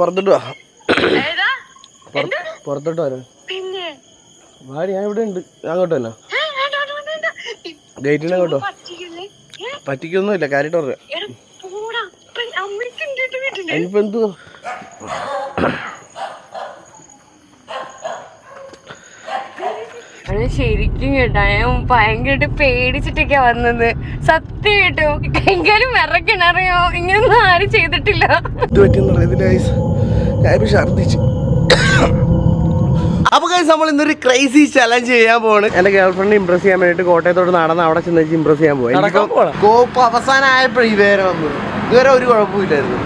പുറത്തോട്ട് വാ പുറത്തോട്ട് വരാം പിന്നെ? വാടി ഞാൻ ഇവിടെ ഉണ്ട്. അങ്ങോട്ടല്ല അങ്ങോട്ട് വേണ്ട. ഗേറ്റിന് അങ്ങോട്ടോ പറ്റിയില്ലേ? ഏ, പറ്റിക്കൊന്നുമില്ല കാര്യമായിട്ട് പറയാം. കേട്ടോ. അതിനിപ്പോ എന്തു അത് ശരിക്കും കേട്ടോ. ഞാൻ ഭയങ്കരമായിട്ട് പേടിച്ചിട്ടൊക്കെയാ വന്നത്. സത്യം കേട്ടോ. എങ്കിലും വിറക്കണറിയോ ഇങ്ങനൊന്നും ആരും ചെയ്തിട്ടില്ല. ഛർദിച്ചു അപ്പൊ ഗൈസ് നമ്മൾ ഇന്നൊരു ക്രൈസി ചലഞ്ച് ചെയ്യാൻ പോവാണ്. എന്റെ ഗേൾഫ്രണ്ട് ഇംപ്രസ് ചെയ്യാൻ വേണ്ടിട്ട് കോട്ടയത്തോട് നടന്ന് അവിടെ ചെന്ന് ഇംപ്രസ് ചെയ്യാൻ പോവാ. കോപ്പ് അവസാനം ആയപ്പോഴേ ഇതുവരെ വന്നത്. ഇതുവരെ ഒരു കുഴപ്പമില്ലായിരുന്നു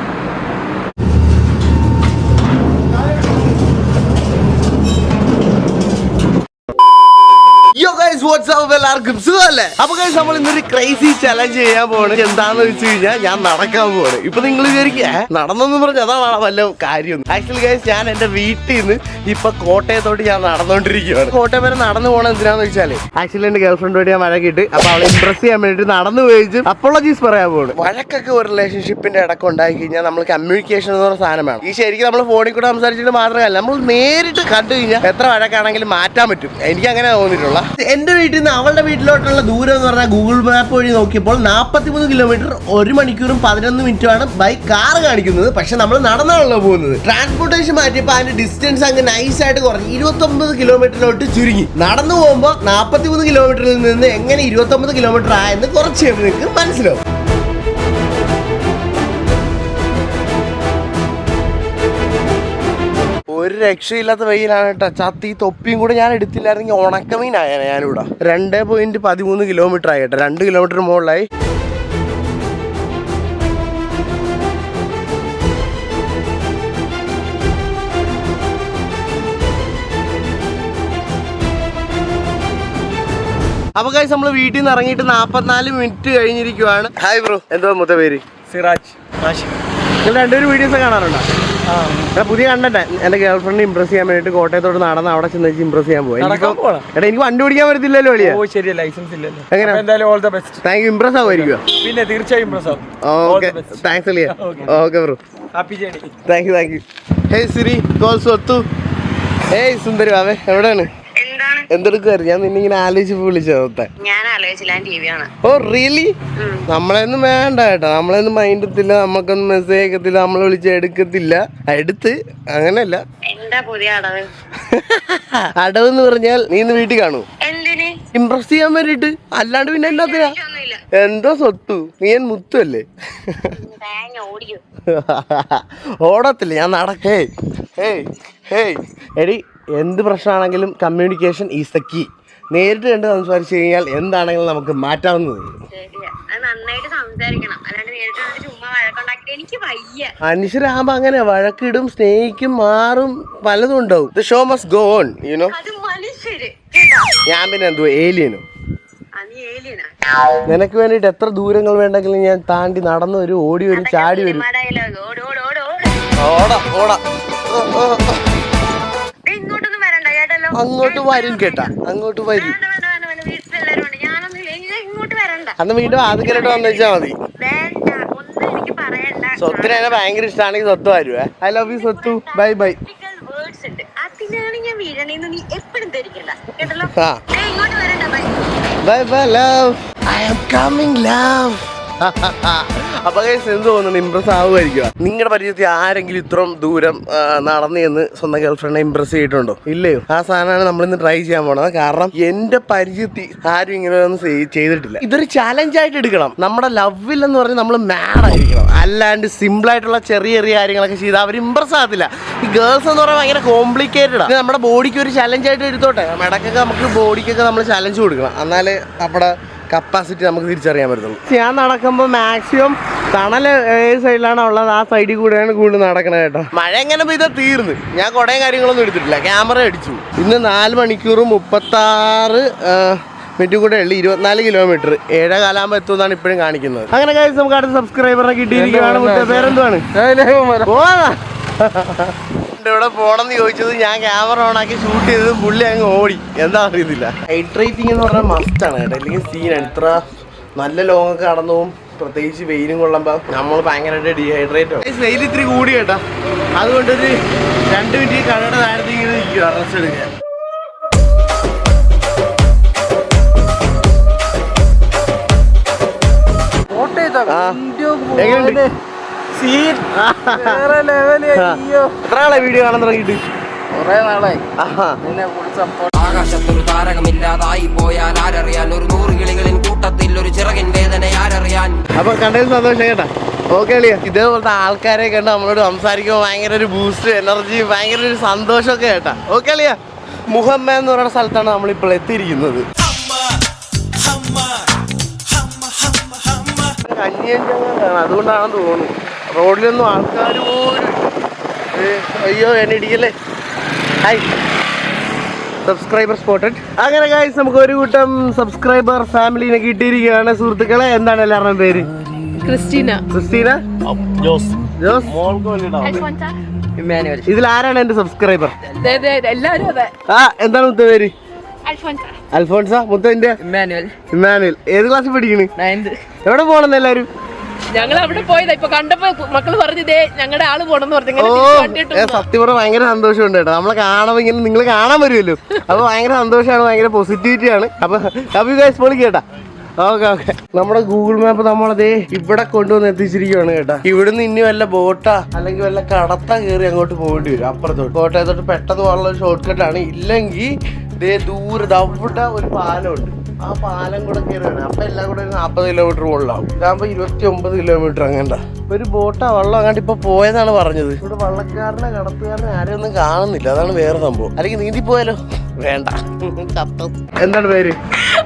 നമ്മൾ ഇന്നൊരു ക്രൈസി ചലഞ്ച് ചെയ്യാൻ പോവാണ് എന്താന്ന് വെച്ച് കഴിഞ്ഞാൽ ഞാൻ നടക്കാൻ പോവാണ് ഇപ്പൊ നിങ്ങൾ വിചാരിക്കുക നടന്നെന്ന് പറഞ്ഞ അതാണ് വല്ല കാര്യം ആക്ച്വലി ഗൈസ് ഞാൻ എന്റെ വീട്ടിൽ നിന്ന് ഇപ്പൊ കോട്ടയത്തോട്ട് ഞാൻ നടന്നുകൊണ്ടിരിക്കുകയാണ് കോട്ടയം വരെ നടന്നു പോകണം എന്തിനാന്ന് വെച്ചാൽ ആക്ച്വലി എന്റെ ഗേൾഫ്രണ്ട് വേണ്ടി ഞാൻ വഴക്കിട്ട് അപ്പൊ അവളെ ഇംപ്രസ് ചെയ്യാൻ വേണ്ടിട്ട് നടന്നു പോയിച്ച് അപ്പോളജീസ് പറയാൻ പോണ്. വഴക്കൊക്കെ ഒരു റിലേഷൻഷിപ്പിന്റെ ഇടയ്ക്ക് ഉണ്ടാക്കി കഴിഞ്ഞാൽ നമ്മൾ കമ്മ്യൂണിക്കേഷൻ എന്ന് പറഞ്ഞ സാധനം ഈ ശരിക്കും നമ്മൾ ഫോണിൽ കൂടെ സംസാരിച്ചിട്ട് മാത്രമല്ല നമ്മൾ നേരിട്ട് കണ്ടു കഴിഞ്ഞാൽ എത്ര വഴക്കാണെങ്കിലും മാറ്റാൻ പറ്റും. എനിക്ക് അങ്ങനെ തോന്നിയിട്ടുള്ള എന്റെ വീട്ടിൽ നിന്ന് അവളുടെ വീട്ടിലോട്ടുള്ള ദൂരം എന്ന് പറഞ്ഞാൽ ഗൂഗിൾ മാപ്പ് വഴി നോക്കിയപ്പോൾ 43 കിലോമീറ്റർ ഒരു മണിക്കൂറും പതിനൊന്ന് മിനിറ്റുമാണ് ബൈ കാർ കാണിക്കുന്നത്. പക്ഷെ നമ്മൾ നടന്നാണല്ലോ പോകുന്നത്. ട്രാൻസ്പോർട്ടേഷൻ മാറ്റിയപ്പോൾ അതിന്റെ ഡിസ്റ്റൻസ് അങ്ങ് നൈസ് ആയിട്ട് കുറഞ്ഞു ഇരുപത്തൊമ്പത് കിലോമീറ്ററിലോട്ട് ചുരുങ്ങി. നടന്നു പോകുമ്പോൾ 43 കിലോമീറ്ററിൽ നിന്ന് എങ്ങനെ ഇരുപത്തൊമ്പത് കിലോമീറ്റർ ആയെന്ന് കുറച്ച് നിങ്ങൾക്ക് മനസ്സിലാവും. ഒരു രക്ഷയില്ലാത്ത വെയിലാണ് കേട്ടോ. ചത്തി തൊപ്പിയും കൂടെ ഞാൻ എടുത്തില്ലായിരുന്നെങ്കിൽ ഉണക്കമീനായാണ് ഞാനിവിടെ. രണ്ട് പോയിന്റ് പതിമൂന്ന് കിലോമീറ്റർ ആയി കേട്ടോ. രണ്ട് കിലോമീറ്റർ മുകളിലായി. അപ്പൊ കാശ് നമ്മൾ വീട്ടിൽ നിന്ന് ഇറങ്ങിയിട്ട് നാപ്പത്തിനാല് മിനിറ്റ് കഴിഞ്ഞിരിക്കുവാണ്. ഹായ് ബ്രോ എന്തോ മുത്ത പേര് സിറാജ്. നിങ്ങൾ രണ്ടുപേരും വീഡിയോസ് കാണാറുണ്ടോ? എടാ പുതിയ കണ്ടന്റ്. എന്റെ ഗേൾഫ്രണ്ട് ഇംപ്രസ് ചെയ്യാൻ വേണ്ടിട്ട് കോട്ടയത്തോട് നടന്ന് അവിടെ ചെന്ന് ഇംപ്രസ് ചെയ്യാൻ പോയി എടാ എനിക്ക് വണ്ടി ഓടിക്കാൻ പറ്റത്തില്ലല്ലോ വലിയ ഓ ശരി ലൈസൻസ് ഇല്ലല്ലോ. എങ്ങനെ? എന്തായാലും all the best thank you impress ആവുമായിരിക്കും പിന്നെ തീർച്ചയായും Prasad okay thanks Okay. Okay bro happy journey thank you thank you hey Siri call സ്വത്തു hey സുന്ദരി വാവേ എവിടെയാണ്? എന്താണ് എന്തെടുക്കുമായിരുന്നു ഞാൻ നിന്നെ ഇങ്ങനെ ആലോചിച്ച് വിളിച്ചത് ഞാൻ ആലോചിച്ചില്ല ടി വി ആണ് ഓ റിയലി നമ്മളെയൊന്നും വേണ്ട കേട്ടോ. നമ്മളെയൊന്നും മൈൻഡ് എത്തില്ല നമ്മക്കൊന്നും മെസ്സേജ് അയക്കത്തില്ല. നമ്മളെ വിളിച്ച് എടുക്കത്തില്ല. എടുത്ത് അങ്ങനെയല്ല. എന്താ പുതിയ അടവ്? എന്ന് പറഞ്ഞാൽ നീ ഇന്ന് വീട്ടിൽ കാണൂ ഇംപ്രസ് ചെയ്യാൻ വേണ്ടിട്ട് അല്ലാണ്ട് പിന്നെ ഒന്നുമില്ല എന്തോ സ്വത്തു. നീ ഞാൻ മുത്തല്ലേ ഓടത്തില്ല. ഞാൻ നടക്കേ. Hey hey. എടി എന്ത് പ്രശ്നമാണെങ്കിലും കമ്മ്യൂണിക്കേഷൻ ഈസ് ദ കീ നേരിട്ട് കണ്ട് സംസാരിച്ചു കഴിഞ്ഞാൽ എന്താണെങ്കിലും നമുക്ക് മാറ്റാവുന്നത് മനുഷ്യരാകുമ്പോ അങ്ങനെ വഴക്കിടും സ്നേഹിക്കും മാറും പലതും ഉണ്ടാവും. The show must go on you know ഞാൻ പിന്നെ എന്തോ ഏലിയനോ നിനക്ക് വേണ്ടിട്ട് എത്ര ദൂരങ്ങൾ വേണ്ടെങ്കിലും ഞാൻ താണ്ടി നടന്നു വരും ഓടി വരും ചാടി വരും. ഓടാ ഓട് അങ്ങോട്ട് വരും കേട്ടാ. അങ്ങോട്ട് വരും. അന്ന് വീണ്ടും ആദ്യമായിട്ട് വന്നു വെച്ചാൽ മതി. സ്വത്തിന് എന്നെ ഭയങ്കര ഇഷ്ടമാണെങ്കിൽ സ്വത്ത് വരുവേ. ഐ ലവ് യു സ്വത്തു. ബൈ ബൈ വേർഡ്സ് ഉണ്ട്. അതിനാണ് ഞാൻ വീഴണേന്ന് നീ എപ്പോഴും ധരിക്കണ്ട. കേട്ടല്ലോ? ആ. ഇങ്ങോട്ട് വരണ്ട. Bye bye bye love I am coming love അപ്പൊ എന്ത് തോന്നുന്നു? ഇമ്പ്രസ് ആവുമായിരിക്കും നിങ്ങളുടെ പരിചയത്തിൽ ആരെങ്കിലും ഇത്രയും ദൂരം നടന്നു എന്ന് സ്വന്തം ഗേൾഫ്രണ്ടിനെ ഇമ്പ്രസ് ചെയ്തിട്ടുണ്ടോ? ഇല്ലയോ? ആ സാധനമാണ് നമ്മൾ ഇന്ന് ട്രൈ ചെയ്യാൻ പോണത്. കാരണം എന്റെ പരിചയത്തിൽ ആരും ഇങ്ങനെ ഒന്നും ചെയ്തിട്ടില്ല. ഇതൊരു ചലഞ്ച് ആയിട്ട് എടുക്കണം. നമ്മുടെ ലവിൽ എന്ന് പറഞ്ഞാൽ നമ്മൾ മാഡ് ആയിരിക്കണം. അല്ലാണ്ട് സിമ്പിൾ ആയിട്ടുള്ള ചെറിയ ചെറിയ കാര്യങ്ങളൊക്കെ ചെയ്ത് അവർ ഇമ്പ്രസ് ആകത്തില്ല. ഈ ഗേൾസ് എന്ന് പറഞ്ഞാൽ ഭയങ്കര കോംപ്ലിക്കേറ്റഡ് നമ്മുടെ ബോഡിക്ക് ഒരു ചലഞ്ച് ആയിട്ട് എടുത്തോട്ടെ. ഇടയ്ക്കൊക്കെ നമുക്ക് ബോഡിക്കൊക്കെ നമ്മൾ ചലഞ്ച് കൊടുക്കണം. എന്നാലേ നമ്മുടെ കപ്പാസിറ്റി നമുക്ക് തിരിച്ചറിയാൻ പറ്റുള്ളൂ ഞാൻ നടക്കുമ്പോൾ മാക്സിമം തണൽ ഏത് സൈഡിലാണ് ഉള്ളത് ആ സൈഡിൽ കൂടെയാണ് കൂടുതൽ നടക്കണത് കേട്ടോ. മഴ എങ്ങനെ പെയ്താൽ തീർന്ന്. ഞാൻ കുടയും കാര്യങ്ങളൊന്നും എടുത്തിട്ടില്ല. ക്യാമറ അടിച്ചു. ഇന്ന് നാല് മണിക്കൂർ മുപ്പത്താറ് മിനിറ്റ് കൂടെ ഉള്ളു. ഇരുപത്തിനാല് കിലോമീറ്റർ ഏഴേ കാലാകുമ്പോൾ എത്തുമെന്നാണ് ഇപ്പോഴും കാണിക്കുന്നത്. അങ്ങനെ കാര്യം നമുക്ക് അടുത്ത സബ്സ്ക്രൈബറിനെ കിട്ടിയിരിക്കുകയാണ്. പേരെന്തുവാണ്? പോവാ ഇവിടെ പോണെന്ന് ചോദിച്ചത് ഞാൻ ക്യാമറ ഓൺ ആക്കി ഷൂട്ട് ചെയ്തത് പുള്ളി അങ്ങ് ഓടി. എന്താ അറിയത്തില്ല. ഹൈഡ്രേറ്റിംഗ് റേറ്റിംഗ് എന്ന് പറഞ്ഞാൽ മസ്റ്റാണ് കേട്ടോ. അല്ലെങ്കിൽ സീനാണ് ഇത്ര നല്ല ലോങ് ഒക്കെ കടന്നു പോകും പ്രത്യേകിച്ച് വെയിലും കൊള്ളുമ്പോൾ നമ്മൾ ഭയങ്കരമായിട്ട് ഡീഹൈഡ്രേറ്റ് ആവും. വെയിൽ ഇത്തിരി കൂടി കേട്ടോ. അതുകൊണ്ടൊരു രണ്ട് മിനിറ്റ് കടയുടെ താരത്തിൽ ഇങ്ങനെ നിൽക്കുക റെസ്റ്റ് എടുക്കാൻ. ആ. എങ്ങനെയുണ്ട്? എത്ര ആളെ വീഡിയോ കാണാൻ തുടങ്ങിയിട്ട്? കൊറേ നാളായി. നിന്നെ സപ്പോർട്ട് ആകാശത്തൊരു താരകമില്ലാതായി പോയാൽ ആരറിയാൻ? ഒരു നൂറ് കിളികളിൻ കൂട്ടത്തിൽ ഒരു ചിറകിൻ വേദന ആരറിയാൻ? അപ്പൊ കണ്ടതിൽ സന്തോഷം കേട്ടാ. ഓക്കെ അളിയ. ഇതേപോലത്തെ ആൾക്കാരെ കണ്ട് നമ്മളോട് സംസാരിക്കുമ്പോൾ ഭയങ്കര ഒരു ബൂസ്റ്റ് എനർജി ഭയങ്കര ഒരു സന്തോഷമൊക്കെ കേട്ടാ. ഓക്കെ അളിയ. മുഹമ്മ എന്ന് പറയുന്ന സ്ഥലത്താണ് നമ്മളിപ്പോൾ എത്തിയിരിക്കുന്നത്. അതുകൊണ്ടാണെന്ന് തോന്നുന്നു. റോഡിലൊന്നും ആൾക്കാർ പോലും അയ്യോ എന്നെ ഇടിക്കല്ലേ? ഹായ് സബ്സ്ക്രൈബർ സ്പോട്ടഡ് അങ്ങനെ ഗായ്സ് നമുക്ക് ഒരു കൂട്ടം സബ്സ്ക്രൈബർ ഫാമിലിനെ കിട്ടിയിരിക്കുകയാണ്. സുഹൃത്തുക്കളെ എന്താണ് എല്ലാവരുടെയും പേര്? Christina. Christina? Jose. Jose? Emmanuel. ഇതിൽ ആരാണ് എന്റെ സബ്സ്ക്രൈബർ ആ എന്താണ് മുത്ത പേര്? അൽഫോൻസ. അൽഫോൺസ മുത്തന്റെ ഇമ്മാനുവൽ. ഇമ്മാനുവൽ. ഏത് ക്ലാസ്സിൽ പഠിക്കണ്? എവിടെ പോകണം എല്ലാരും ഞങ്ങൾ അവിടെ പോയതാ. ഇപ്പൊ കണ്ടപ്പോ മക്കൾ പറഞ്ഞതേ ഞങ്ങളുടെ ആൾ പോണെന്ന് പറഞ്ഞു സത്യം പറഞ്ഞാൽ ഭയങ്കര സന്തോഷമുണ്ട് കേട്ടോ. നമ്മളെ കാണുമ്പോൾ ഇങ്ങനെ നിങ്ങൾ കാണാൻ വരുമല്ലോ. അപ്പൊ ഭയങ്കര സന്തോഷമാണ് ഭയങ്കര പോസിറ്റിവിറ്റി ആണ്. അപ്പൊ അപ്പൊ ഗൈസ് പൊളി കേട്ടാ. Okay okay. നമ്മുടെ ഗൂഗിൾ മാപ്പ് നമ്മളതേ ഇവിടെ കൊണ്ടുവന്ന് എത്തിച്ചിരിക്കുകയാണ് കേട്ടാ. ഇവിടുന്ന് ഇനി വല്ല ബോട്ടാ അല്ലെങ്കിൽ വല്ല കടത്ത കയറി അങ്ങോട്ട് പോകേണ്ടി വരും അപ്പുറത്തോട്ട്. കോട്ടയത്തോട്ട് പെട്ടെന്ന് പോകാനുള്ള ഒരു ഷോർട്ട് കട്ടാണ് ഇല്ലെങ്കിൽ ദേ ദൂരെ ദൗപ്പിട്ട അവിടെ ഒരു പാലമുണ്ട് ആ പാലം കൂടെ കയറിയാണ്. അപ്പൊ എല്ലാം കൂടെ ഒരു നാൽപ്പത് കിലോമീറ്റർ മുകളിലാവും ഇതാകുമ്പോ ഇരുപത്തി ഒമ്പത് കിലോമീറ്റർ അങ്ങണ്ട. ഒരു ബോട്ടാ വള്ളം അങ്ങോട്ട് ഇപ്പൊ പോയതാണ് പറഞ്ഞത്. ഇവിടെ വള്ളക്കാരനെ കടത്തുകാരനെ ആരെയും ഒന്നും കാണുന്നില്ല. അതാണ് വേറെ സംഭവം. അല്ലെങ്കിൽ നീന്തി പോയാലോ? വേണ്ട. എന്താണ് പേര്?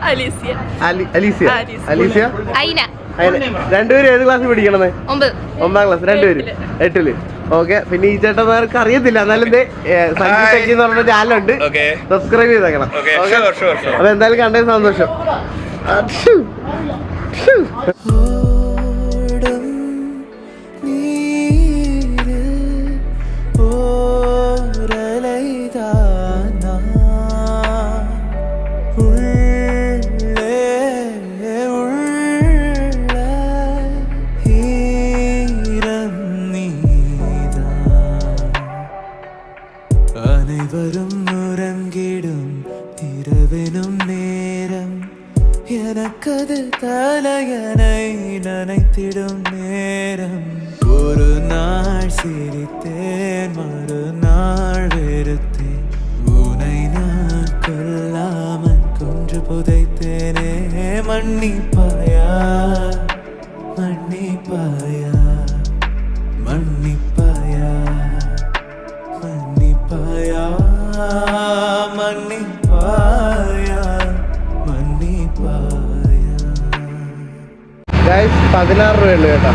അലീസിയ. അലി- അലീസിയ? അലീസ്. അലീസിയ? അതിന് രണ്ടുപേരും ഏത് ക്ലാസ്സിൽ പഠിക്കണത്? ഒമ്പത്. ഒമ്പതാം ക്ലാസ് രണ്ടുപേരും. എട്ടിൽ. ഓക്കെ പിന്നെ ഈ ചേട്ടന്മാർക്ക് അറിയത്തില്ല. എന്നാലും ദേ, ഏ, സഞ്ജു ടെക്കി എന്ന് പറഞ്ഞ ചാനലുണ്ട് സബ്സ്ക്രൈബ് ചെയ്തേക്കണം? അപ്പൊ എന്തായാലും കണ്ടത് സന്തോഷം. മണ്ണിപ്പായ മണ്ണിപ്പായ മണ്ണിപ്പായ മണ്ണിപ്പായ മണ്ണിപ്പായ. മണ്ണിപ്പായ ഗൈസ് പതിനാറ് രൂപയുള്ളൂ കേട്ടോ.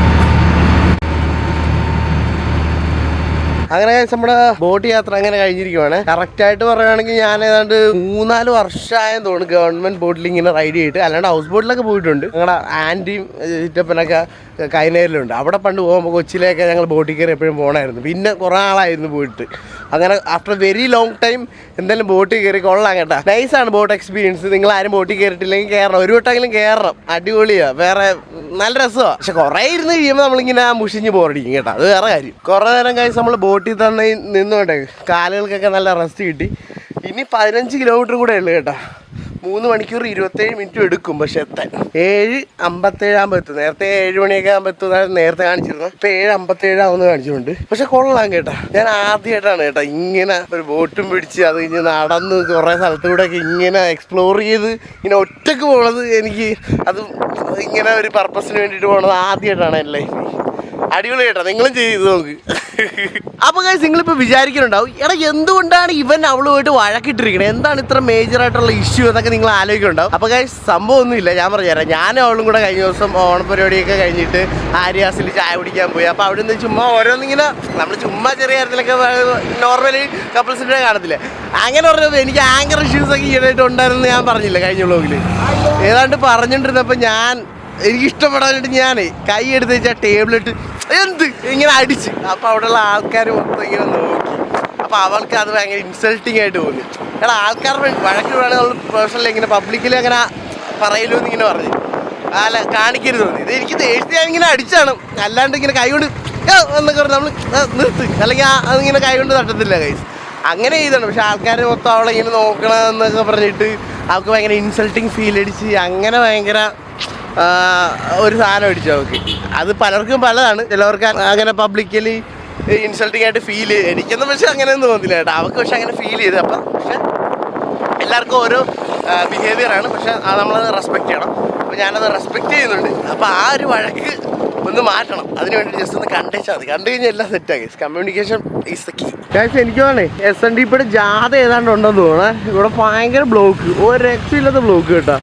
അങ്ങനെ നമ്മുടെ ബോട്ട് യാത്ര അങ്ങനെ കഴിഞ്ഞിരിക്കുവാണ്. കറക്റ്റ് ആയിട്ട് പറയുകയാണെങ്കിൽ ഞാൻ ഏതാണ്ട് മൂന്നാൽ വർഷമായെന്ന് തോന്നുന്നു ഗവൺമെന്റ് ബോട്ടിൽ ഇങ്ങനെ റൈഡ് ചെയ്തിട്ട്. അല്ലാണ്ട് ഹൗസ് ബോട്ടിലൊക്കെ പോയിട്ടുണ്ട്. ഞങ്ങളുടെ ആന്റിയും ചിറ്റപ്പനൊക്കെ കൈനേരിലുണ്ട്. അവിടെ പണ്ട് പോകുമ്പോൾ കൊച്ചിയിലേക്ക് ഞങ്ങൾ ബോട്ടിൽ കയറി എപ്പോഴും പോകണമായിരുന്നു പിന്നെ കുറേ ആളായിരുന്നു പോയിട്ട്. അങ്ങനെ ആഫ്റ്റർ വെരി ലോങ് ടൈം എന്തായാലും ബോട്ടിൽ കയറി കൊള്ളാം കേട്ടോ. നൈസാണ് ബോട്ട് എക്സ്പീരിയൻസ് നിങ്ങൾ ആരും ബോട്ടിൽ കയറിയിട്ടില്ലെങ്കിൽ കയറണം ഒരു വട്ടമെങ്കിലും കയറണം അടിപൊളിയാ. വേറെ നല്ല രസമാണ് പക്ഷെ കുറേ ഇരുന്ന് കഴിയുമ്പോൾ നമ്മളിങ്ങനെ മുഷിഞ്ഞ് ബോറടിക്കും കേട്ടോ. അത് വേറെ കാര്യം. കുറേ നേരം കഴിച്ച് നമ്മൾ ബോട്ടിൽ തന്നെ നിന്നോട്ടെ. കാലുകൾക്കൊക്കെ നല്ല റെസ്റ്റ് കിട്ടി. ഇനി പതിനഞ്ച് കിലോമീറ്റർ കൂടെ ഉള്ളു കേട്ടോ. മൂന്ന് മണിക്കൂർ ഇരുപത്തേഴ് മിനിറ്റ് എടുക്കും പക്ഷെ എത്താൻ. ഏഴ് അമ്പത്തേഴ് ആകുമ്പോൾ എത്തും. നേരത്തെ ഏഴ് മണിയൊക്കെ ആകുമ്പോൾ എത്തും നേരത്തെ കാണിച്ചിരുന്നു ഇപ്പൊ ഏഴ് അമ്പത്തേഴ് ആവുന്ന കാണിച്ചിട്ടുണ്ട്. പക്ഷെ കൊള്ളാം കേട്ടാ. ഞാൻ ആദ്യമായിട്ടാണ് കേട്ടോ ഇങ്ങനെ ഒരു ബോട്ടും പിടിച്ച് അത് കഴിഞ്ഞ് നടന്ന് കുറേ സ്ഥലത്തൂടെ ഒക്കെ ഇങ്ങനെ എക്സ്പ്ലോർ ചെയ്ത് ഇങ്ങനെ ഒറ്റയ്ക്ക് പോണത് എനിക്ക് അത് ഇങ്ങനെ ഒരു പർപ്പസിന് വേണ്ടിയിട്ട് പോണത് ആദ്യമായിട്ടാണ് എന്റെ ലൈഫിൽ അടിപൊളി കേട്ടോ നിങ്ങളും ചെയ്തു നോക്ക്. അപ്പൊ നിങ്ങൾ നിങ്ങളിപ്പോ വിചാരിക്കുന്നുണ്ടാവും എടാ എന്തുകൊണ്ടാണ് ഇവൻ അവളുമായിട്ട് വഴക്കിട്ടിരിക്കുന്നത് എന്താണ് ഇത്ര മേജർ ആയിട്ടുള്ള ഇഷ്യൂ എന്നൊക്കെ നിങ്ങൾ ആലോചിക്കുന്നുണ്ടാവും. അപ്പൊ കാര്യം സംഭവം ഒന്നുമില്ല ഞാൻ പറഞ്ഞുതരാം. ഞാനും അവളും കൂടെ കഴിഞ്ഞ ദിവസം ഓണപരിപാടിയൊക്കെ കഴിഞ്ഞിട്ട് ആര്യാസിൽ ചായ കുടിക്കാൻ പോയി. അപ്പൊ അവിടെ നിന്ന് ചുമ്മാ ഓരോന്നിങ്ങനെ നമ്മൾ ചുമ്മാ ചെറിയ കാര്യത്തിലൊക്കെ നോർമലി കപ്പിൾസിന്റെ കാണത്തില്ലേ? അങ്ങനെ പറഞ്ഞപ്പോൾ എനിക്ക് ആങ്കർ ഇഷ്യൂസ് ഒക്കെ ഈയിടെയായിട്ട് ഉണ്ടായിരുന്നു ഞാൻ പറഞ്ഞില്ല കഴിഞ്ഞ വ്ളോഗിൽ ഏതാണ്ട് പറഞ്ഞുകൊണ്ടിരുന്നപ്പോൾ ഞാൻ എനിക്ക് ഇഷ്ടപ്പെടാനായിട്ട് ഞാൻ കൈ എടുത്ത് വെച്ചാൽ ടേബിളിട്ട് എന്ത്? ഇങ്ങനെ അടിച്ച്. അപ്പൊ അവിടെയുള്ള ആൾക്കാർ മൊത്തം ഇങ്ങനെ നോക്കി. അപ്പൊ അവൾക്ക് അത് ഭയങ്കര ഇൻസൾട്ടിങ് ആയിട്ട് തോന്നി. എടാ ആൾക്കാരുടെ വഴക്ക് വേണമെങ്കിൽ പേഴ്സണലി ഇങ്ങനെ പബ്ലിക്കിൽ അങ്ങനെ പറയലോ എന്ന് ഇങ്ങനെ പറഞ്ഞു. അല്ല കാണിക്കരുത് തോന്നി. ഇത് എനിക്ക് ദേഷ്യം ഇങ്ങനെ അടിച്ചാണ്. അല്ലാണ്ട് ഇങ്ങനെ കൈ കൊണ്ട് എന്നൊക്കെ പറഞ്ഞു നമ്മൾ നിർത്ത്. അല്ലെങ്കിൽ ആ അതിങ്ങനെ കൈ കൊണ്ട് തട്ടത്തില്ല കൈസ് അങ്ങനെ ചെയ്താണ് പക്ഷെ ആൾക്കാർ മൊത്തം അവളെ ഇങ്ങനെ നോക്കണം എന്നൊക്കെ പറഞ്ഞിട്ട് അവൾക്ക് ഭയങ്കര ഇൻസൾട്ടിങ് ഫീൽ അടിച്ച്. അങ്ങനെ ഭയങ്കര ഒരു സാധനം അടിച്ചു അവൾക്ക് അത് പലർക്കും പലതാണ്. ചിലവർക്ക് അങ്ങനെ പബ്ലിക്കലി ഇൻസൾട്ടിങ് ആയിട്ട് ഫീൽ ചെയ്ത്. എനിക്കൊന്നും പക്ഷെ അങ്ങനെയൊന്നും തോന്നില്ല കേട്ടോ. അവൾക്ക് പക്ഷെ അങ്ങനെ ഫീൽ ചെയ്ത്. അപ്പം പക്ഷെ എല്ലാവർക്കും ഓരോ ബിഹേവിയറാണ് പക്ഷെ അത് നമ്മളത് റെസ്പെക്ട് ചെയ്യണം. അപ്പോൾ ഞാനത് റെസ്പെക്റ്റ് ചെയ്യുന്നുണ്ട്. അപ്പോൾ ആ ഒരു വഴക്ക് ഒന്ന് മാറ്റണം. അതിന് വേണ്ടി ജസ്റ്റ് ഒന്ന് കണ്ടേച്ചാൽ മതി കണ്ടു കഴിഞ്ഞാൽ എല്ലാം സെറ്റാക്കി കമ്മ്യൂണിക്കേഷൻ ഈസ് ദ കീ എനിക്ക് തോന്നേ എസ് എൻ ഡി ഇപ്പോൾ ജാഥ ഏതാണ്ട് ഉണ്ടെന്ന് തോന്നണേ ഇവിടെ ഭയങ്കര ബ്ലോക്ക് ഒരു രക്ഷയില്ലാത്ത ബ്ലോക്ക് കേട്ടോ.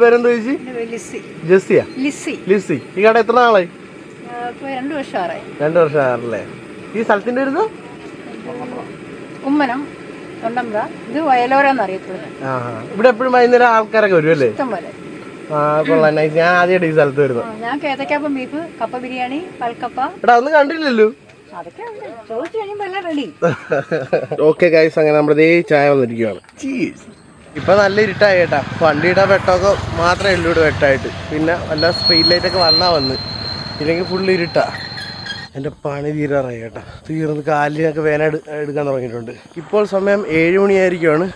ചേച്ചിയുടെ പേരെന്താ ചേച്ചി? ജെസ്സിയാ? ലിസി ലിസി ഈ കട എത്ര നാളായി? രണ്ടു രണ്ട് രണ്ടു വർഷം ആറല്ലേ ഈ സ്ഥലത്തിന്റെ ഒരു ഉമ്മനം തൊണ്ടമ്പ്ര. ഇത് വയലോരം അറിയപ്പെടുന്നത് ഇവിടെ എപ്പോഴും വൈകുന്നേരം ആൾക്കാരൊക്കെ വരും അല്ലേ? കൊള്ളാം. നൈസ് ഞാൻ ആദ്യമായിട്ട് ഈ സ്ഥലത്ത് വരുന്നു ഞാൻ കേതക്കാപ്പം ബീഫ് കപ്പ ബിരിയാണി പൽക്കപ്പ. എടാ ഒന്നും കണ്ടില്ലല്ലോ. ഓക്കെ ഗൈസ് അങ്ങനെ നമ്മുടെ ദേ ചായ വന്നിരിക്കുകയാണ് ഇപ്പൊ നല്ല ഇരുട്ടായി കേട്ടാ. വണ്ടിയുടെ വെട്ടമൊക്കെ മാത്രമേ ഉള്ളൂ ഇവിടെ വെട്ടായിട്ട്. പിന്നെ നല്ല സ്ട്രീറ്റ് ലൈറ്റ് ഒക്കെ വന്നാ വന്ന്. ഇല്ലെങ്കിൽ ഫുള്ള് ഇരുട്ടാ. എന്റെ പണി തീരാറായി കേട്ടാ. തീർന്ന് കാലിനൊക്കെ വേന എടുക്കാൻ തുടങ്ങിയിട്ടുണ്ട്. ഇപ്പോൾ സമയം ഏഴ് മണിയായിരിക്കുവാണ്.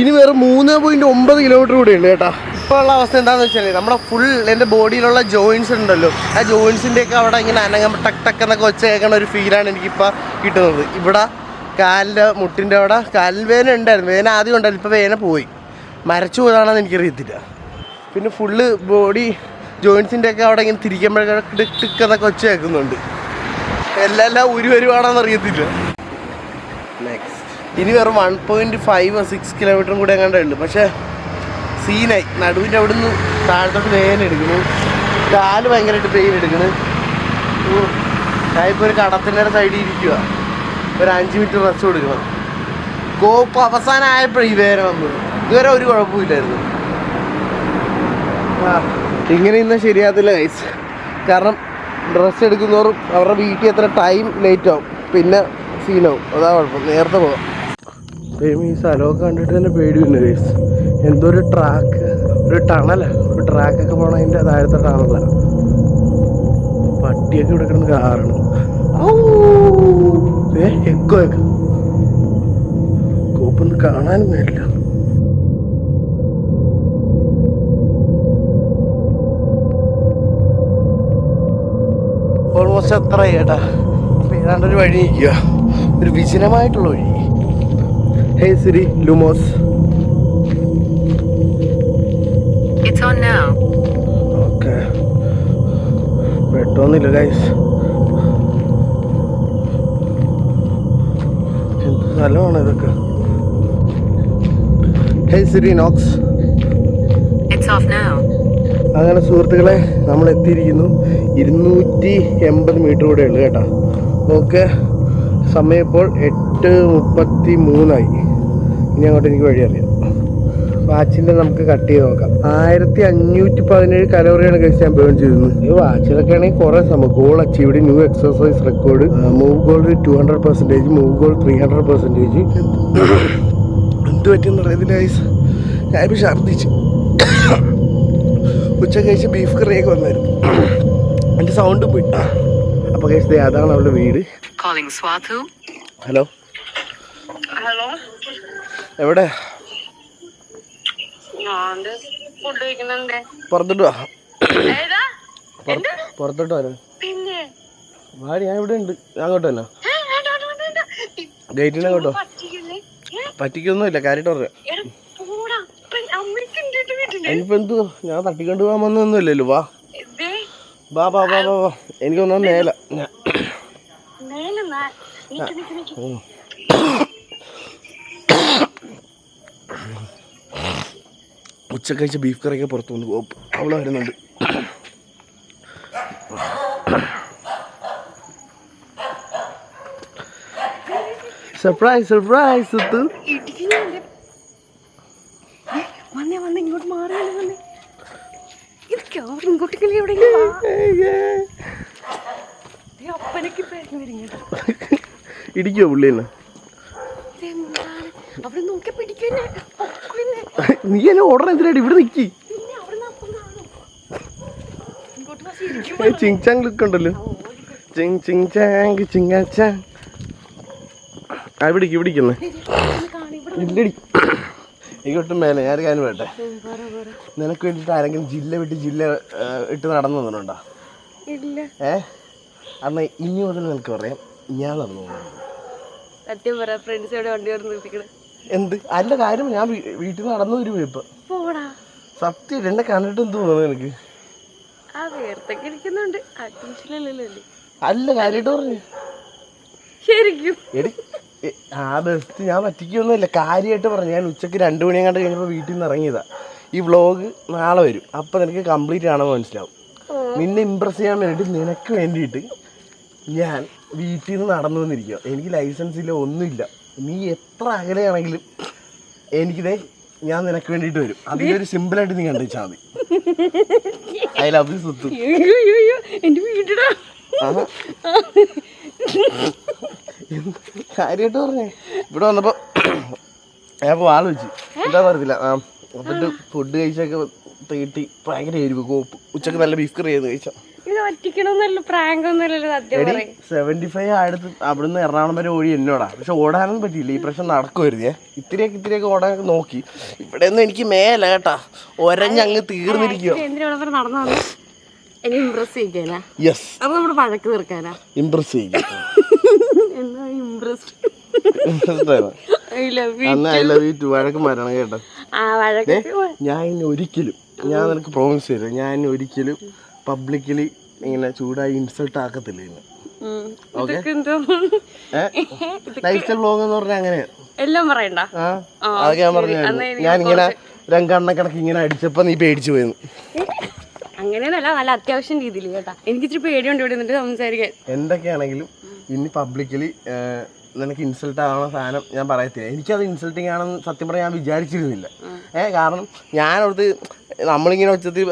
ഇനി വേറെ മൂന്ന് പോയിന്റ് ഒമ്പത് കിലോമീറ്റർ കൂടെ ഉണ്ട് കേട്ടാ. ഇപ്പോൾ ഉള്ള അവസ്ഥ എന്താണെന്ന് വെച്ചാൽ നമ്മുടെ ഫുൾ എന്റെ ബോഡിയിലുള്ള ജോയിൻസ് ഉണ്ടല്ലോ. ആ ജോയിൻസിന്റെയൊക്കെ അവിടെ ഇങ്ങനെ അനങ്ങുമ്പോൾ ടക്ക് ടക്ക് എന്നൊക്കെ ഒച്ച കേൾക്കണ ഒരു ഫീലാണ് എനിക്കിപ്പോൾ കിട്ടുന്നത്. ഇവിടെ കാലിന്റെ മുട്ടിന്റെ അവിടെ കാലിൽ വേന ഉണ്ടായിരുന്നു. വേന ആദ്യം ഉണ്ടായിരുന്നു. ഇപ്പോൾ വേന പോയി. മരച്ചു പോയതാണെന്ന് എനിക്കറിയത്തില്ല. പിന്നെ ഫുള്ള് ബോഡി ജോയിൻസിന്റെ ഒക്കെ അവിടെ ഇങ്ങനെ തിരിക്കുമ്പോഴൊക്കെ ടിക് ടിക്ക് എന്നൊക്കെ ഒച്ച കേൾക്കുന്നുണ്ട്. എല്ലാം എല്ലാം ഉരു വരുവാണെന്ന് അറിയത്തില്ല. നെക്സ്റ്റ് ഇനി വെറും വൺ പോയിന്റ് ഫൈവ് സിക്സ് കിലോമീറ്ററും കൂടെ എങ്ങാണ്ടേ ഉള്ളു പക്ഷേ സീനായി നടുവിന്റെ അവിടെ നിന്ന് താഴത്തോട്ട് വേദന എടുക്കുന്നു. കാൽ ഭയങ്കരമായിട്ട് പെയിൻ എടുക്കുന്നു. ഞാനിപ്പോൾ ഒരു കടത്തിന്റെ സൈഡിൽ ഇരിക്കുക ഒരു അഞ്ച് മിനിറ്റ് റെസ്റ്റ് കൊടുക്കണം. കോപ്പ് അവസാനമായപ്പോഴേ ഈ വേദന വന്നത്. ഇതുവരെ ഒരു കുഴപ്പമില്ലായിരുന്നു. ഇങ്ങനെ ഇന്ന് ശരിയാകത്തില്ല ഗൈസ് കാരണം ഡ്രസ്സ് എടുക്കുന്നവരും അവരുടെ വീട്ടിൽ എത്ര ടൈം ലേറ്റ് ആവും. പിന്നെ സീനാവും അതാ കുഴപ്പം. നേരത്തെ പോവാം ഈ സ്ഥലമൊക്കെ കണ്ടിട്ട് തന്നെ പേടിയുണ്ട് ഗൈസ് എന്തോ ഒരു ട്രാക്ക് ഒരു ടണലാണ് ഒരു ട്രാക്കൊക്കെ പോകണതിന്റെ താഴത്തെ ടണലാണ് പട്ടിയൊക്കെ ഇവിടെ കിടന്ന് കാറാണ് ഏ? എക്കോ ഒക്കെ. കോപ്പൊന്നും കാണാനും വേണ്ടില്ല ഓൾമോസ്റ്റ് എത്ര ചേട്ടാ ഏതാണ്ട് ഒരു വഴി. നിൽക്കുക ഒരു വിജനമായിട്ടുള്ള വഴി. Hey Siri Lumos. ഓക്കെ. വെട്ടൊന്നുമില്ല ഗൈസ് സ്ഥലമാണ് ഇതൊക്കെ. Hey Siri Nox. അങ്ങനെ സുഹൃത്തുക്കളെ നമ്മൾ എത്തിയിരിക്കുന്നു ഇരുന്നൂറ്റി എൺപത് മീറ്റർ കൂടെ ഉള്ളു കേട്ടോ. ഓക്കെ സമയം ഇപ്പോൾ എട്ട് മുപ്പത്തി മൂന്നായി ഇനി അങ്ങോട്ട് എനിക്ക് വഴി അറിയാം വാച്ചിന്റെ നമുക്ക് കട്ട് ചെയ്ത് നോക്കാം. ആയിരത്തി അഞ്ഞൂറ്റി പതിനേഴ് കലോറിയാണ് കഴിച്ച് ഞാൻ ബേൺ ചെയ്തിരുന്നത്. ഈ വാച്ചിലൊക്കെ ആണെങ്കിൽ കുറേ സമയം goal achieved new exercise record move goal two hundred percentage move goal three hundred percentage എന്ത് പറ്റിയെന്ന് അറിയത്തില്ല ഞാൻ ഇപ്പോൾ ഛർദ്ദിച്ച് ഉച്ച കഴിച്ച് ബീഫ് കറിയൊക്കെ വന്നായിരുന്നു. എന്റെ സൗണ്ട് പോയി. അപ്പോൾ കഴിച്ചത് അതാണ് അവളുടെ വീട്. ഹലോ ഹലോ എവിടെ? പുറത്തോട്ട് പുറത്തോട്ട് പിന്നെ? ഞാൻ ഇവിടെ ഉണ്ട്. ഗേറ്റിനെ? പറ്റിക്കൊന്നുമില്ല കാര്യമായിട്ട് പറയാം. എന്തു? ഞാൻ തട്ടിക്കൊണ്ട് പോകാൻ വന്നൊന്നുമില്ലല്ലോ വാ. വാ വാ വാ വാ വാ. എനിക്കൊന്നും മേല. ഞാൻ മേലെ നാ- നിക്ക്, നിക്ക്, നിക്ക്. ഉം. ഉച്ച കഴിച്ച ബീഫ് കറിയൊക്കെ പുറത്തു വന്നു അവൾ വരുന്നുണ്ട്. സർപ്രൈസ് സർപ്രൈസ് സുത്തു. വന്നേ വന്നേ ഇങ്ങോട്ട് മാറി വന്നേ, ഇതൊക്കെ അവിടെ ഇങ്ങോട്ടേക്കല്ലേ എവിടെയെങ്കിലും വാ. ദേ, അപ്പനൊക്കെ ഇടിക്കോ പുള്ളി തന്നെ ദേ, എന്താണ്? അവിടെ നോക്കി പിടിക്കുന്നെ പൊക്കുന്നെ. നീ അല്ല എന്തിനാണ് ഇവിടെ നിക്കി. ചിങ് ചാങ് ലുക്ക് ഉണ്ടല്ലോ. ചിങ് ചിങ് ചാങ് ചിങ്ങാച്ചാങ് ആ ഇവിടേക്ക് ഇവിടേക്കുന്നേ ഇല്ലടി. എനിക്കൊട്ടും മേലെ ഞാൻ കാര്യം വേട്ടെ നിനക്ക് വേണ്ടിയിട്ട് ആരെങ്കിലും ജില്ല വിട്ട് ജില്ല ഇട്ട് നടന്നു തന്നിട്ടുണ്ടോ ഏ? അന്ന് ഇനി മുതൽ നിനക്ക് പറയാം ഞാൻ നടന്നു സത്യം പറ ഫ്രണ്ട്സ് ഇവിടെ വണ്ടി നിർത്തിക്കണേ എന്ത്? അല്ല കാര്യം ഞാൻ വീട്ടിൽ നിന്ന് നടന്നു വരും ഇപ്പൊ സത്യം എന്നെ കണ്ടിട്ട് എന്ത് തോന്നുന്നു എനിക്ക് അല്ല? കാര്യമായിട്ട് പറഞ്ഞു. ശരിക്കും. ആ ബെസ്റ്റ് ഞാൻ പറ്റിക്കൊന്നുമില്ല. കാര്യമായിട്ട് പറഞ്ഞു. ഞാൻ ഉച്ചയ്ക്ക് രണ്ട് മണിയും കണ്ട് കഴിഞ്ഞപ്പോൾ വീട്ടിൽ നിന്ന് ഇറങ്ങിയതാ. ഈ വ്ളോഗ് നാളെ വരും. അപ്പം നിനക്ക് കംപ്ലീറ്റ് ആണെന്ന് മനസ്സിലാവും. നിന്നെ ഇമ്പ്രസ് ചെയ്യാൻ വേണ്ടിയിട്ട് നിനക്ക് വേണ്ടിയിട്ട് ഞാൻ വീട്ടിൽ നിന്ന് നടന്നു വന്നിരിക്കുക എനിക്ക് ലൈസൻസ് ഇല്ല ഒന്നുമില്ല. നീ എത്ര അകലെയാണെങ്കിലും എനിക്കിതേ ഞാൻ നിനക്ക് വേണ്ടിയിട്ട് വരും. അതിലൊരു സിമ്പിളായിട്ട് നീ കണ്ടുവച്ചാൽ മതി. ഐ ലവ് യു സുത്തു എന്റെ വീട്ടിടാ. കാര്യമായിട്ട് പറഞ്ഞേ. ഇവിടെ വന്നപ്പോ ഞാൻ വെച്ച്. എന്താ പറയത്തില്ല. ആ എന്നിട്ട് ഫുഡ് കഴിച്ചൊക്കെ തീട്ടി ഭയങ്കര എരിവ് കോപ്പ് ഉച്ചയ്ക്ക് നല്ല ബീഫ് കറി ചെയ്ത് കഴിച്ച ഇത് ഒറ്റയ്ക്കണമെന്നല്ല പ്രാങ്ക് ഒന്നുമല്ലല്ലോ സത്യം എടി പറയും. സെവന്റി ഫൈവ് അടുത്ത് അവിടുന്ന് എറണാകുളം വരെ ഓടി എന്നോടാ. പക്ഷെ ഓടാനൊന്നും പറ്റിയില്ല. ഈ പ്രശ്നം നടക്കുമായിരുന്നേ ഇത്തിരിയൊക്കെ ഇത്തിരിയൊക്കെ ഓടാനൊക്കെ നോക്കി. ഇവിടെ ഒന്നും എനിക്ക് മേല കേട്ടാ. ഒരഞ്ഞങ്ങ് തീർന്നിരിക്കുക എന്തിനാ ഇവിടെ വരെ നടന്നു വന്നു? എന്നെ ഇമ്പ്രസ് ചെയ്യിക്കാനാ? യെസ് അത് നമ്മുടെ വഴക്ക് തീർക്കാനാ? ഇമ്പ്രസ് ചെയ്യും എന്താ ഐ ലവ് യു അന്ന് ഐ ലവ് യു ടു വഴക്ക് കേട്ടോ. ഞാൻ ഇനി ഒരിക്കലും ഞാൻ നിനക്ക് പ്രോമിസ് തരാം ഞാൻ ഇനി ഒരിക്കലും പബ്ലിക്കലി ഇങ്ങനെ ചൂടായി ഇൻസൾട്ട് ആക്കത്തില്ല ഇന്ന്? ഉം. ലൈഫ് ബ്ലോഗ് എന്ന് പറഞ്ഞാൽ അങ്ങനെ. എല്ലാം പറയണ്ട. അതൊക്കെ ഞാൻ. പറഞ്ഞു ഞാൻ ഇങ്ങനെ രണ്ടെണ്ണക്കണക്ക് ഇങ്ങനെ അടിച്ചപ്പോ നീ പേടിച്ചു പോയെന്ന്. അങ്ങനെയൊന്നല്ല നല്ല അത്യാവശ്യം രീതിയിൽ കേട്ടാ. എനിക്ക് ഇച്ചിരി പേടിയുണ്ട് ഇവിടെ നിന്നിട്ട് സംസാരിക്കാൻ. എന്തൊക്കെയാണെങ്കിലും ഇനി പബ്ലിക്കലി നിനക്ക് ഇൻസൾട്ട് ആവുന്ന സാധനം ഞാൻ പറയത്തില്ല. എനിക്കത് ഇൻസൾട്ടിങ് ആണെന്ന് സത്യം പറഞ്ഞാൽ ഞാൻ വിചാരിച്ചിരുന്നില്ല. ഏഹ് കാരണം ഞാനവിടുത്തെ നമ്മളിങ്ങനെ ഉച്ചത്തിൽ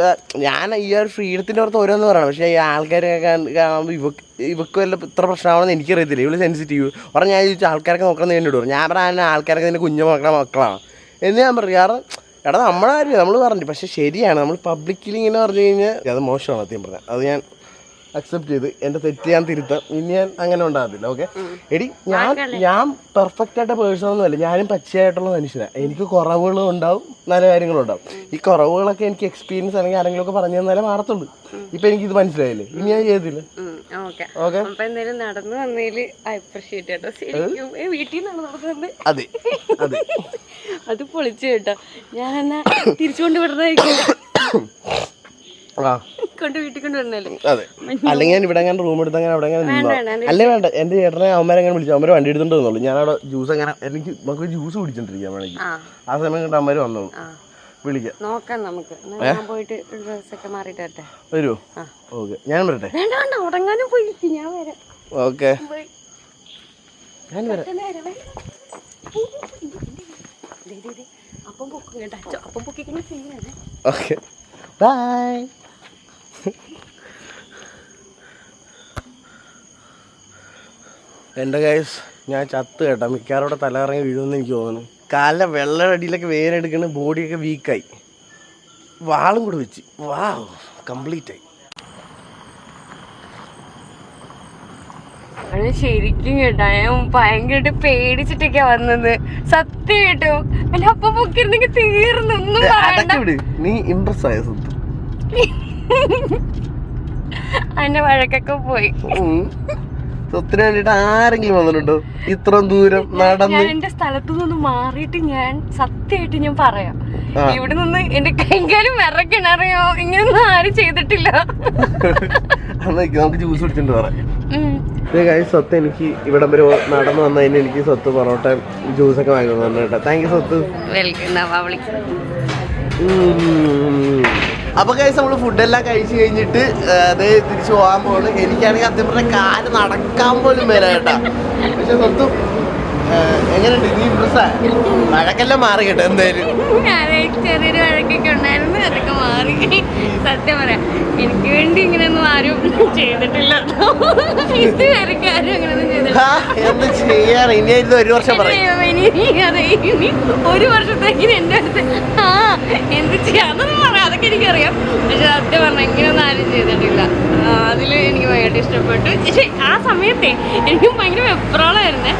ഞാൻ ഈ ഒരു ഫ്രീഡത്തിന്റെ പുറത്ത് ഓരോന്ന് പറയണം. പക്ഷേ ഈ ആൾക്കാരൊക്കെ കാണുമ്പോൾ ഇവക്ക് ഇവക്ക് വല്ല ഇത്ര പ്രശ്നമാണെന്ന് എനിക്കറിയത്തില്ല. ഇവൾ സെൻസിറ്റീവ് പറഞ്ഞാൽ ഞാൻ ചോദിച്ചു ആൾക്കാരൊക്കെ നോക്കണം എന്നോട് പറഞ്ഞു ഞാൻ പറഞ്ഞ ആൾക്കാരൊക്കെ തന്നെ കുഞ്ഞു മക്കളെ മക്കളാണ്. എന്ന് ഞാൻ പറയും കാരണം എടാ നമ്മളാരും നമ്മൾ പറഞ്ഞു പക്ഷേ ശരിയാണ് നമ്മൾ പബ്ലിക്കിൽ ഇങ്ങനെ പറഞ്ഞു കഴിഞ്ഞാൽ അത് മോശമാണ് സത്യം പറഞ്ഞാൽ അത് ഞാൻ അക്സെപ്റ്റ് ചെയ്ത് എന്റെ തെറ്റ് ഞാൻ തിരുത്താം ഇനി ഞാൻ അങ്ങനെ ഉണ്ടാകത്തില്ല ഓക്കെ എടി ഞാൻ ഞാൻ പെർഫെക്റ്റ് ആയിട്ട് പേഴ്സൺ ഒന്നുമല്ല ഞാനും പച്ചയായിട്ടുള്ള മനുഷ്യനാണ് എനിക്ക് കുറവുകളും ഉണ്ടാവും നല്ല കാര്യങ്ങളും ഉണ്ടാവും. ഈ കുറവുകളൊക്കെ എനിക്ക് എക്സ്പീരിയൻസ് അല്ലെങ്കിൽ ആരെങ്കിലും ഒക്കെ പറഞ്ഞു തന്നാലേ മാറത്തുള്ളൂ. എനിക്ക് ഇത് മനസ്സിലായില്ലേ? ഇനി ഞാൻ ചെയ്തില്ല അതെ അതെ. അത് പൊളിച്ചു കേട്ടോ. ഞാൻ എന്നാ തിരിച്ചു കൊണ്ട് വിടുന്നതായിരിക്കും. കൊണ്ട് വീട്ടിൽ കൊണ്ടുവരണല്ലേ അതെ. അല്ലെങ്കിൽ ഞാൻ ഇവിടെ അങ്ങനെ റൂം എടുത്ത് അങ്ങനെ അവിടെ അങ്ങനെ നിന്നോ? അല്ലേ വേണ്ട. എന്റെ ചേട്ടനെ അവന്മാരെ അങ്ങനെ വിളിച്ചു? അവന്മാർ വണ്ടി എടുത്തോണ്ട് വന്നോളൂ. ഞാൻ അവിടെ ജ്യൂസ് അങ്ങനെ എനിക്ക് നമുക്ക് ജ്യൂസ് കുടിച്ചോണ്ടിരിക്കാൻ വേണമെങ്കിൽ. ആ. സമയം കണ്ട് അവന്മാർ വന്നോളൂ. വിളിക്കാം. നോക്കാം നമുക്ക്. പോയിട്ട് മാറിയിട്ട് വരട്ടെ വരുമോ ഓക്കെ. ഞാൻ വരട്ടെ? വേണ്ട വേണ്ട ഞാൻ വരാം. ഓക്കെ. ഞാൻ വരാം. അപ്പം പൊക്കും കേട്ടോ. അപ്പം പൊക്കിക്കുന്ന സീനാണ് ഓക്കെ. ബൈ എന്റെ കൈസ് ഞാൻ ചത്ത് കേട്ടോ. മിക്കാറോടെ തലകറങ്ങി വീഴുമെന്ന് എനിക്ക് തോന്നുന്നു. കാലിലെ വെള്ളയുടെ അടിയിലൊക്കെ വേരെടുക്കണ ബോഡിയൊക്കെ വീക്കായി വാളും കൂടെ വെച്ച്. വാ കംപ്ലീറ്റ് ആയി. ശരിക്കും കേട്ടോ. ഞാൻ ഭയങ്കരമായിട്ട് പേടിച്ചിട്ടൊക്കെയാ വന്നത്. സത്യം കേട്ടോ. എന്റെ അപ്പ പൊക്കിരുന്നെങ്കിൽ തീർന്നു. ഒന്നും നീ ഇമ്പ്രസ് ആയ സ്വത്ത്. അതിന്റെ വഴക്കൊക്കെ പോയി. സ്വത്തിന് വേണ്ടിട്ട് ആരെങ്കിലും വന്നിട്ടുണ്ടോ? ഇത്രയും ദൂരം നടന്ന് ഞാൻ എന്റെ സ്ഥലത്തു നിന്ന് മാറിയിട്ട് ഞാൻ സത്യമായിട്ട് ഞാൻ പറയാം. ഇവിടെ നിന്ന് എന്റെ കൈകാലും വിറക്കണറിയോ ഇങ്ങനൊന്നും ആരും ചെയ്തിട്ടില്ല. നമുക്ക് ജ്യൂസ് കുടിച്ചിട്ട് പറയാം സ്വത്ത് എനിക്ക് ഇവിടം വരെ നടന്നു വന്നതിന് എനിക്ക് സ്വത്ത് പൊറോട്ട ജ്യൂസ് ഒക്കെ വാങ്ങി തന്നെ കേട്ടോ. താങ്ക് യു സ്വത്ത്. വെൽക്കം നവാ വിളിക്കാം ഉം. അപ്പൊ കഴിച്ച് നമ്മൾ ഫുഡെല്ലാം കഴിച്ചു കഴിഞ്ഞിട്ട് അത് തിരിച്ചു പോകാൻ പോകുന്നത് എനിക്കാണെങ്കിൽ അത്യം പറഞ്ഞ കാൽ നടക്കാൻ പോലും വരാം പക്ഷെ സ്വത്തും എങ്ങനെയുണ്ട്? നീ വഴക്കെല്ലാം മാറി കേട്ടോ എന്തായാലും. ചെറിയൊരു വഴക്കൊക്കെ ഉണ്ടായിരുന്നു അതൊക്കെ മാറി. സത്യം പറയാം. എനിക്ക് വേണ്ടി ഇങ്ങനെയൊന്നും ആരും ചെയ്തിട്ടില്ല. ഇതുവരെയ്ക്കും ആരും അങ്ങനെയൊന്നും എന്ത് ചെയ്യാറ് ഇനി ഇത് ഒരു വർഷം പറയും. അതെ ഇനി ഒരു വർഷത്തേക്ക് അടുത്ത് ആ എന്ത് ചെയ്യാന്നൊന്നും പറയാം അതൊക്കെ എനിക്കറിയാം. പക്ഷെ സത്യം പറഞ്ഞ ഇങ്ങനെയൊന്നും ആരും ചെയ്തിട്ടില്ല. അതിൽ എനിക്ക് ഭയങ്കര ഇഷ്ടപ്പെട്ടു. പക്ഷെ ആ സമയത്തെ എനിക്കും ഭയങ്കര വെപ്രോളായിരുന്നേ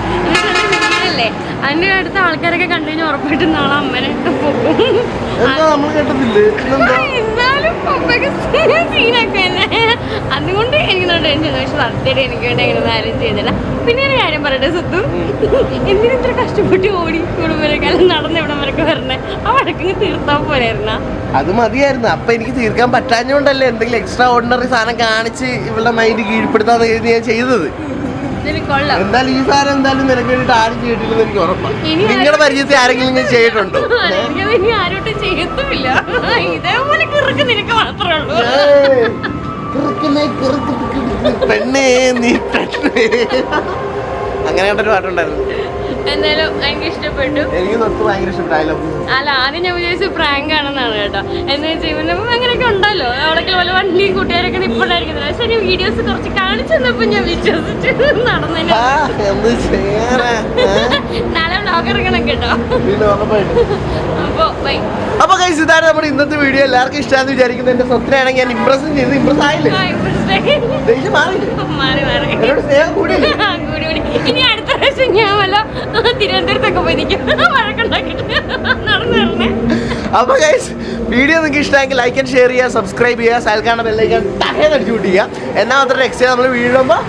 അല്ലേ അതിന്റെ അടുത്ത ആൾക്കാരൊക്കെ കണ്ടു കഴിഞ്ഞാൽ ഉറപ്പായിട്ടും നാളെ അമ്മനെ പോകും. സീനൊക്കെ തന്നെ. അതുകൊണ്ട് എനിക്ക് ടെൻഷൻ പക്ഷെ സത്യമായിട്ട് എനിക്ക് വേണ്ടി അങ്ങനെ ആരും ചെയ്തില്ല. പിന്നെ ഒരു കാര്യം പറയട്ടെ സുത്തു എന്തിനിത്ര കഷ്ടപ്പെട്ട് ഓടി കുടുംബക്കാലം നടന്ന് ഇവിടം വരെയൊക്കെ വരണേ? ആ വഴക്കങ്ങ് തീർത്താൻ പോലായിരുന്ന അത് മതിയായിരുന്നു. അപ്പൊ എനിക്ക് തീർക്കാൻ പറ്റാഞ്ഞോണ്ടല്ലേ എന്തെങ്കിലും എക്സ്ട്രാ ഓർഡിനറി സാധനം കാണിച്ച് ഇവളുടെ മൈൻഡ് കീഴ്പ്പെടുത്താന്ന് കരുതി ഞാൻ ചെയ്തത്. എന്തായാലും ഈ സാധനം എന്തായാലും നിനക്ക് വേണ്ടിട്ട് ആരും ചെയ്തിട്ടില്ലെന്ന് എനിക്ക് ഉറപ്പാണ് നിങ്ങളുടെ പരിചയത്തിൽ ആരെങ്കിലും ചെയ്തിട്ടുണ്ടോ? ചെയ്യത്തുമില്ല. ഇതേപോലെ കിറുക്ക് നിനക്ക് മാത്രമേ ഉള്ളൂ. പെണ്ണേ നീ പെണ്ണേ. അങ്ങനെ കണ്ടൊരു പാട്ടുണ്ടായിരുന്നു. എന്തായാലും എനിക്ക് ഇഷ്ടപ്പെട്ടു. എനിക്ക് അല്ല ആദ്യം ഞാൻ വിചാരിച്ചു പ്രാങ്ക് ആണെന്നാണ് കേട്ടോ. എന്ന് വെച്ചാൽ ഇവന് അങ്ങനെയൊക്കെ ഉണ്ടല്ലോ. അവിടെയൊക്കെ വല്ല വണ്ടി കൂട്ടുകാരൊക്കെ ഇപ്പോഴായിരിക്കുന്നത് പക്ഷെ ഞാൻ വീഡിയോസ് കുറച്ച് കാണിച്ചു തന്നപ്പോ ഞാൻ വിശ്വസിച്ചു നടന്നതിന്? നാളെ വ്ളോഗ് ഇറങ്ങണം കേട്ടോ. അപ്പൊ ബൈ അപ്പൊ കൈസ് ഇതാണ് നമ്മുടെ ഇന്നത്തെ വീഡിയോ എല്ലാവർക്കും ഇഷ്ടമാണെന്ന് വിചാരിക്കുന്നത് എന്റെ സ്വത്തിനാണെങ്കിൽ ഞാൻ ഇംപ്രസ് ചെയ്ത്. ഇംപ്രസ് ആയില്ലേ? മാറി മാറി. സ്നേഹം കൂടിയില്ലേ? കൂടി കൂടി. ഇനി അടുത്ത ഞാൻ വല്ല തിരുവനന്തപുരത്തൊക്കെ പോയി നിൽക്കും വഴക്കുണ്ടാക്കിട്ട്. നടന്നു വരണേ അപ്പൊ ഗൈസ് വീഡിയോ നിങ്ങൾക്ക് ഇഷ്ടമായെങ്കിൽ ലൈക്ക് ആൻഡ് ഷെയർ ചെയ്യുക സബ്സ്ക്രൈബ് ചെയ്യുക സൽക്കാണ ബെല്ലൈക്കൻ ടഹേന്ന് അടിച്ചു ചെയ്യുക എന്നാൽ മാത്രം നെക്സ്റ്റ് നമ്മൾ വീഴുമ്പോൾ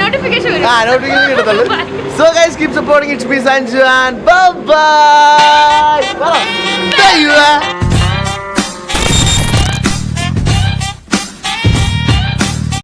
നോട്ടിഫിക്കേഷൻ ആ നോട്ടിഫിക്കേഷൻ കിട്ടത്തുള്ളൂ so guys keep supporting it's B Sanju and bye bye